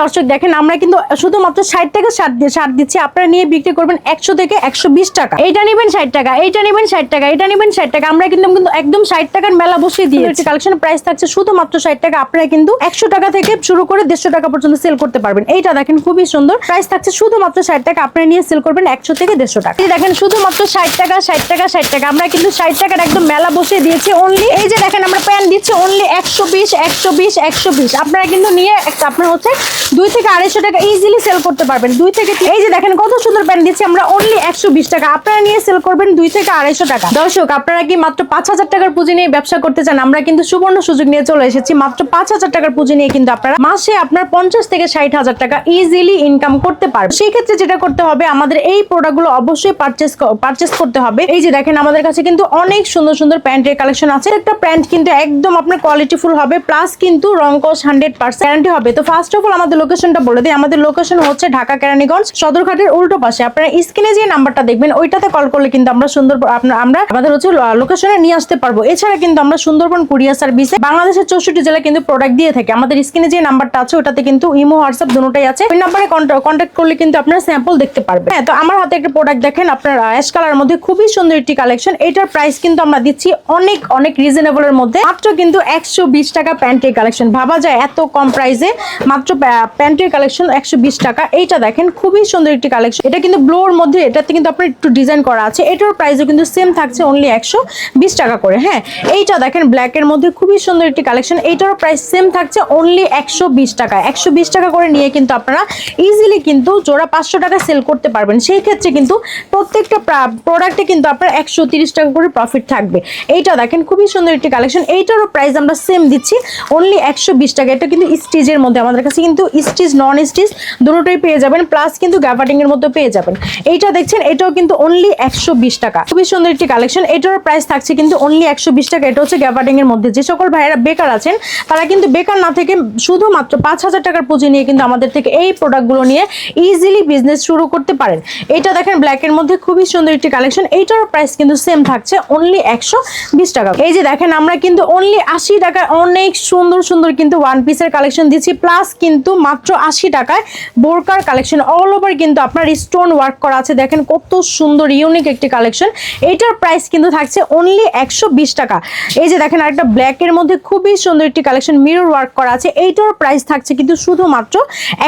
দর্শক দেখেন আমরা কিন্তু শুধুমাত্র ষাট টাকা ষাট দিয়ে সার দিচ্ছি। আপনারা নিয়ে বিক্রি করবেন একশো থেকে একশো বিশ টাকা। এইটা নেবেন ষাট টাকা এইটা নেবেন ষাট টাকা এটা নেবেন ষাট টাকা। আমরা কিন্তু কিন্তু একদম ষাট টাকার মেলা বসিয়ে দিয়েছি। কালেকশন প্রাইস থাকছে শুধুমাত্র ষাট টাকা। আপনারা কিন্তু একশো টাকা থেকে শুরু করে দেড়শো টাকা পর্যন্ত সেল করতে পারবেন। এইটা দেখেন খুবই সুন্দর। প্রাইস থাকছে শুধুমাত্র ষাট টাকা। আপনারা নিয়ে সেল করবেন একশো থেকে দেড়শো টাকা। দেখেন শুধুমাত্র ষাট টাকা ষাট টাকা ষাট টাকা। আমরা কিন্তু ষাট টাকার একদম মেলা বসিয়ে দিয়েছি অনলি এই যে দেখেন আমরা প্যান দিচ্ছি অনলি একশো বিশ একশো বিশ একশো বিশ। আপনারা কিন্তু নিয়ে আপনার হচ্ছে দুই থেকে আড়াইশো টাকা ইজিলি সেল করতে পারবেন। দুই থেকে এই যে দেখেন কত সুন্দর প্যান্ট দিচ্ছি আমরা অনলি একশো বিশ টাকা। আপনারা নিয়ে সেল করবেন দুই থেকে আড়াইশো টাকা। দর্শক, আপনারা কি মাত্র পাঁচ হাজার টাকার পুঁজি নিয়ে ব্যবসা করতে চান? আমরা কিন্তু সুবর্ণ সুযোগ নিয়ে চলে এসেছি। মাত্র পাঁচ হাজার টাকার পুঁজি নিয়ে কিন্তু আপনারা মাসে আপনার পঞ্চাশ থেকে ষাট হাজার টাকা ইজিলি ইনকাম করতে পারবেন। সেই ক্ষেত্রে যেটা করতে হবে, আমাদের এই প্রোডাক্টগুলো অবশ্যই পারচেস পারচেস করতে হবে। এই যে দেখেন, আমাদের কাছে কিন্তু অনেক সুন্দর সুন্দর প্যান্টের কালেকশন আছে। একটা প্যান্ট কিন্তু একদম আপনার কোয়ালিটিফুল হবে প্লাস কিন্তু রং কস হান্ড্রেড পার্সেন্ট গ্যারান্টি হবে। তো ফার্স্ট অফ অল আমাদের লোকেশনটা বলে দিই। আমাদের লোকেশন হচ্ছে ঢাকা কেরানীগঞ্জ, সদরঘাটের উল্টো পাশে। আপনারা স্ক্রিনে যে নাম্বারটা দেখবেন, ওইটাতে কল করলে কিন্তু আমরা সুন্দর আমরা আমাদের হচ্ছে লোকেশনে নিয়ে আসতে পারব। এছাড়া কিন্তু আমরা সুন্দরবন কুরিয়ার সার্ভিসে বাংলাদেশের চৌষট্টি জেলায় কিন্তু প্রোডাক্ট দিয়ে থাকি। আমাদের স্ক্রিনে যে নাম্বারটা আছে ওটাতে কিন্তু ইমো, হোয়াটসঅ্যাপ দুটোই আছে। ওই নাম্বারে কন্ট্যাক্ট করলে কিন্তু আপনারা স্যাম্পল দেখতে পারবেন। হ্যাঁ তো আমার হাতে একটা প্রোডাক্ট দেখেন। আপনার অ্যাশ কালার মধ্যে খুবই সুন্দর একটি কালেকশন এটার প্রাইস কিন্তু আমরা দিচ্ছি অনেক অনেক রিজনেবলের মধ্যে। মাত্র কিন্তু একশো বিশ টাকা প্যান্টের কালেকশন ভাবা যায় এত কম প্রাইসে মাত্র প্যান্টের কালেকশন একশো বিশ টাকা। এইটা দেখেন, খুবই সুন্দর একটি কালেকশন। এটা কিন্তু ব্লোর মধ্যে, এটাতে কিন্তু আপনার একটু ডিজাইন করা আছে। এটার প্রাইসও কিন্তু সেম থাকছে অনলি একশো বিশ টাকা করে হ্যাঁ? এইটা দেখেন ব্ল্যাক এর মধ্যে খুবই সুন্দর একটি কালেকশন। এইটারও প্রাইস সেম থাকছে অনলি একশো বিশ টাকা। একশো বিশ টাকা করে নিয়ে কিন্তু আপনারা ইজিলি কিন্তু জোড়া পাঁচশো টাকা সেল করতে পারবেন। সেই ক্ষেত্রে কিন্তু প্রত্যেকটা প্রোডাক্টে কিন্তু আপনার একশো টাকা করে প্রফিট থাকবে। এইটা দেখেন, খুবই সুন্দর একটি কালেকশন। এইটারও প্রাইস আমরা সেম দিচ্ছি অনলি একশো বিশ টাকা। এটা কিন্তু স্টিচের মধ্যে, আমাদের কাছে কিন্তু স্টিচ নন স্টিচ দুটোই পেয়ে যাবেন প্লাস কিন্তু গ্যাভাটিং এর মধ্যে পেয়ে যাবেন। এইটা দেখছেন, এটাও কিন্তু অনলি একশো বিশ টাকা। খুবই সুন্দর একটি কালেকশন এটারও প্রাইস থাকছে কিন্তু অনলি একশো বিশ টাকা, এটা হচ্ছে গ্যাভাটিং এর মধ্যে। যে সকল ভাইয়েরা বেকার আছেন, তারা কিন্তু বেকার না থেকে শুধুমাত্র পাঁচ হাজার টাকার পুঁজি নিয়ে কিন্তু আমাদের থেকে এই প্রোডাক্টগুলো নিয়ে ইজিলি বিজনেস শুরু করতে পারেন। এটা দেখেন ব্ল্যাক এর মধ্যে খুবই সুন্দর একটি কালেকশন এইটারও প্রাইস কিন্তু সেম থাকছে অনলি একশো বিশ টাকা। এই যে দেখেন, আমরা কিন্তু অনলি আশি টাকায় অনেক সুন্দর সুন্দর কিন্তু ওয়ান পিসের কালেকশন দিচ্ছি প্লাস কিন্তু মাত্র আশি টাকায় বোরকার কালেকশন অল ওভার কিন্তু আপনার স্টোন ওয়ার্ক করা আছে। দেখেন কত সুন্দর ইউনিক একটি কালেকশন এইটার প্রাইস কিন্তু থাকছে অনলি একশো বিশ টাকা। এই যে দেখেন আরেকটা ব্ল্যাক এর মধ্যে খুবই সুন্দর একটি কালেকশন মিরর ওয়ার্ক করা আছে। এইটার প্রাইস থাকছে কিন্তু শুধুমাত্র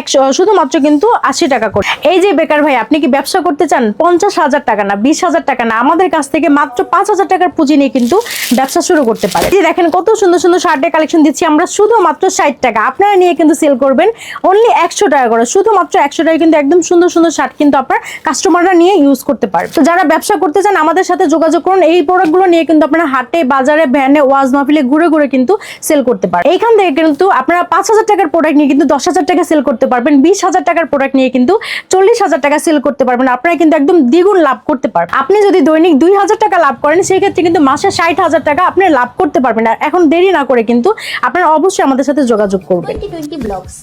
একশো, শুধুমাত্র কিন্তু আশি টাকা করে। এই যে বেকার ভাই, আপনি কি ব্যবসা করতে চান? পঞ্চাশ হাজার টাকা না, বিশ হাজার টাকা না, আমাদের কাছ থেকে মাত্র পাঁচ হাজার টাকার পুঁজি নিয়ে কিন্তু ব্যবসা শুরু করতে পারে দেখেন কত সুন্দর সুন্দর শার্টের কালেকশন দিচ্ছি আমরা শুধুমাত্র ষাট টাকা। আপনারা নিয়ে কিন্তু সেল করবেন অনলি একশো টাকা করে। শুধুমাত্র একশো টাকা কিন্তু একদম সুন্দর সুন্দর শার্ট কিন্তু আপনার কাস্টমাররা নিয়ে ইউজ করতে পারে। তো যারা ব্যবসা করতে চান, আমাদের সাথে যোগাযোগ করুন। এই প্রোডাক্টগুলো নিয়ে কিন্তু আপনারা হাটে, বাজারে ভ্যানে ওয়াজ মাহফিলে ঘুরে ঘুরে কিন্তু সেল করতে পারেন। এইখান থেকে কিন্তু আপনারা পাঁচ হাজার টাকার প্রোডাক্ট নিয়ে কিন্তু দশ হাজার টাকা সেল করতে পারবেন। বিশ হাজার টাকার প্রোডাক্ট নিয়ে কিন্তু চল্লিশ হাজার টাকা সেল করতে পারবেন। আপনারা কিন্তু একদম দ্বিগুণ লাভ করতে পারবেন। আপনি যদি দৈনিক দুই হাজার টাকা লাভ করেন সেই ক্ষেত্রে কিন্তু মাসে ষাট হাজার টাকা আপনি লাভ করতে পারবেন। আর এখন দেরি না করে কিন্তু আপনারা অবশ্যই আমাদের সাথে যোগাযোগ করবেন। Twenty blogs